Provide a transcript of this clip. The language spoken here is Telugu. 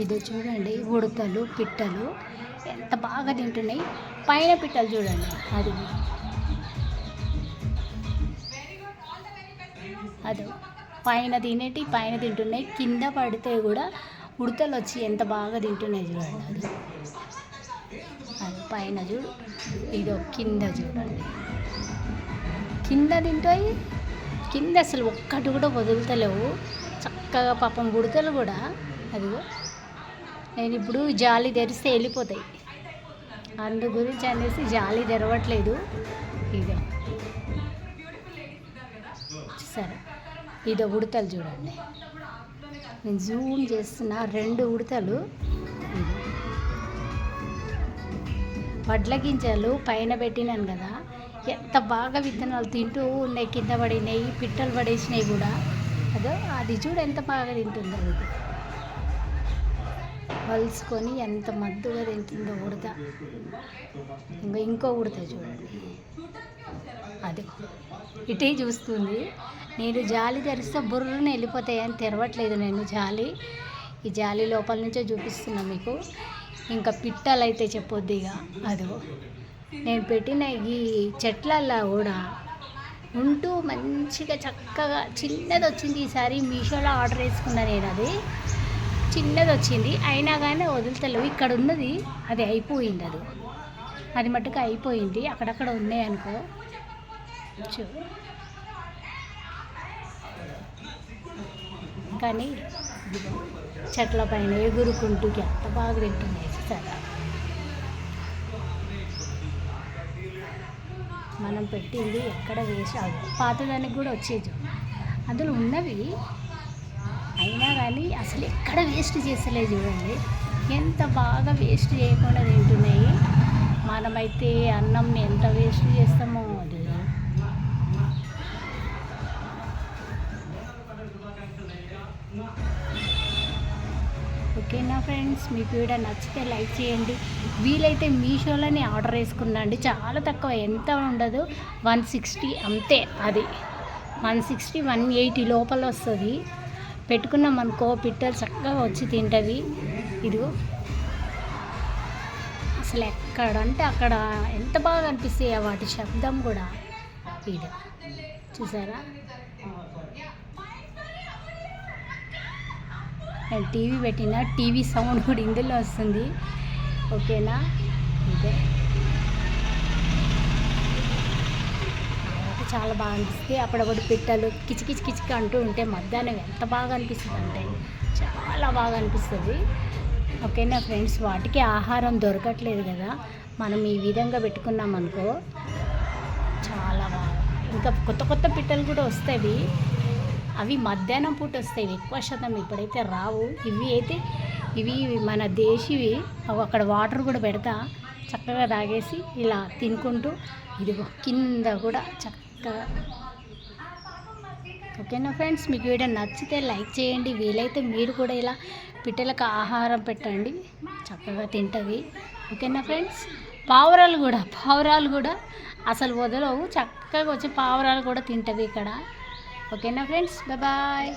ఇది చూడండి ఉడతలు పిట్టలు ఎంత బాగా తింటున్నాయి. పైన పిట్టలు చూడండి. అది. అదే. పైన తినేటి పైన తింటున్నాయి. కింద పడితే కూడా ఉడతలు వచ్చి ఎంత బాగా తింటున్నాయి చూడండి. అది. అది పైన చూడు. ఇదో కింద చూడండి. కింద తింటాయి కింద అసలు ఒక్కటి కూడా వదులుతలేవు. చక్కగా పాపం ఉడతలు కూడా. అదిగో. నేను ఇప్పుడు జాలి తెరిస్తే వెళ్ళిపోతాయి. అందు గురించి అనేసి జాలి తెరవట్లేదు. ఇదో సరే. ఇదో ఉడతలు చూడండి. నేను జూమ్ చేస్తున్న రెండు ఉడతలు. వడ్ల గింజలు పైన పెట్టినాను కదా. ఎంత బాగా విత్తనాలు తింటూ ఉన్నాయి కింద పడినాయి పిట్టలు పడేసినాయి కూడా. అదో అది చూడు ఎంత బాగా తింటుందో. అది వలుసుకొని ఎంత మద్దుగా తింటుందో ఉడత. ఇంకా ఇంకో ఉడత చూడండి. అది ఇటే చూస్తుంది. నేను జాలి తెరిస్తే బుర్రని వెళ్ళిపోతాయని తెరవట్లేదు నేను జాలి. ఈ జాలి లోపల నుంచే చూపిస్తున్నా మీకు. ఇంకా పిట్టలు అయితే చెప్పొద్దు ఇక. అదిగో. నేను పెట్టిన ఈ చెట్లల్లో కూడా ఉంటూ మంచిగా చక్కగా చిన్నది వచ్చింది ఈసారి మీషోలో ఆర్డర్ వేసుకున్నా నేను అది. చిన్నది వచ్చింది. అయినా కానీ వదులుతలేవు. ఇక్కడ ఉన్నది అది అయిపోయింది అది. అది మట్టుకు అయిపోయింది. అక్కడక్కడ ఉన్నాయి అనుకో. చూ. కానీ చెట్ల పైన ఎగురుకుంటూ ఎంత బాగా తింటున్నాయి సరే మనం పెట్టింది ఎక్కడ వేస్ట్ అవ్వదు. పాతదానికి కూడా వచ్చేది. అందులో ఉన్నవి అయినా కానీ అసలు ఎక్కడ వేస్ట్ చేస్తలేదు చూడండి. ఎంత బాగా వేస్ట్ చేయకుండా తింటున్నాయి. మనమైతే అన్నంని ఎంత వేస్ట్ చేస్తామో ఓకేనా ఫ్రెండ్స్? మీకు వీడియో నచ్చితే లైక్ చేయండి. వీలైతే మీషోలోనే ఆర్డర్ వేసుకున్నాండి. చాలా తక్కువ. ఎంత ఉండదు? వన్ సిక్స్టీ అంతే అది. వన్ సిక్స్టీ వన్ ఎయిటీ లోపల వస్తుంది. పెట్టుకున్నాం అనుకో పిట్టలు చక్కగా వచ్చి తింటవి ఇదిగో. అసలు ఎక్కడంటే అక్కడ ఎంత బాగా అనిపిస్తాయి వాటి శబ్దం కూడా. ఇది చూసారా? నేను టీవీ పెట్టిన టీవీ సౌండ్ కూడా ఇందులో వస్తుంది. ఓకేనా? అంతే చాలా బాగా అనిపిస్తుంది. అప్పుడప్పుడు పిట్టలు కిచికిచి కిచికి అంటూ ఉంటే మధ్యాహ్నం ఎంత బాగా అనిపిస్తుంది అంటే చాలా బాగా అనిపిస్తుంది. ఓకేనా ఫ్రెండ్స్? వాటికి ఆహారం దొరకట్లేదు కదా. మనం ఈ విధంగా పెట్టుకున్నాం అనుకో చాలా బాగా. ఇంకా కొత్త కొత్త పిట్టలు కూడా వస్తాయి అవి మధ్యాహ్నం పూట వస్తాయి ఎక్కువ శాతం ఇప్పుడైతే రావు. ఇవి అయితే ఇవి మన దేశీవి అక్కడ వాటర్ కూడా పెడతా చక్కగా తాగేసి ఇలా తినుకుంటూ ఇదిగో కింద కూడా చక్కగా. ఓకేనా ఫ్రెండ్స్? మీకు వీడియో నచ్చితే లైక్ చేయండి. వీలైతే మీరు కూడా ఇలా పిట్టలకు ఆహారం పెట్టండి. చక్కగా తింటవి ఓకేనా ఫ్రెండ్స్? పావురాలు కూడా పావురాలు కూడా అసలు వదలవు. చక్కగా వచ్చి పావురాలు కూడా తింటవి ఇక్కడ. ఓకేనా ఫ్రెండ్స్ బాయ్